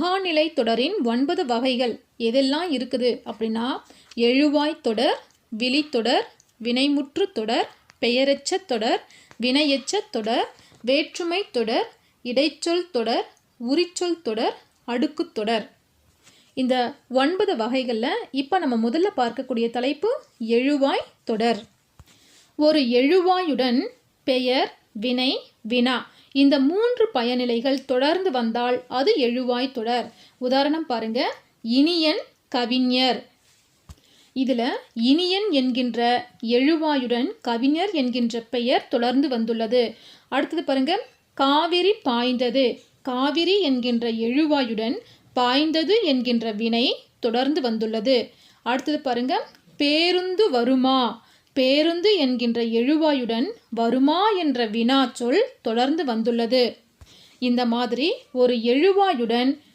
மகாநிலை தொடரின் ஒன்பது வகைகள் எதெல்லாம் இருக்குது அப்படின்னா எழுவாய் தொடர் விழித்தொடர் வினைமுற்று தொடர் பெயரெச்ச தொடர் வினையெச்ச தொடர் வேற்றுமை தொடர் இடைச்சொல் தொடர் உரிச்சொல் தொடர் அடுக்குத் தொடர். இந்த ஒன்பது வகைகளில் இப்போ நம்ம முதல்ல பார்க்கக்கூடிய தலைப்பு எழுவாய் தொடர். ஒரு எழுவாயுடன் பெயர் வினை வினா. இந்த மூன்று பயனிலைகள் தொடர்ந்து வந்தால் அது எழுவாய் தொடர். உதாரணம் பாருங்க. இனியன் கவிஞர். இதில் இனியன் என்கின்ற எழுவாயுடன் கவிஞர் என்கின்ற பெயர் தொடர்ந்து வந்துள்ளது. அடுத்தது பாருங்க. காவிரி பாய்ந்தது. காவிரி என்கின்ற எழுவாயுடன் பாய்ந்தது என்கின்ற வினை தொடர்ந்து வந்துள்ளது. அடுத்தது பாருங்க. பேருந்து வருமா? பேருந்து என்கின்ற எழுவாயுடன் வருமா என்ற வினா சொல் தொடர்ந்து வந்துள்ளது. இந்த மாதிரி ஒரு எழுவாயுடன்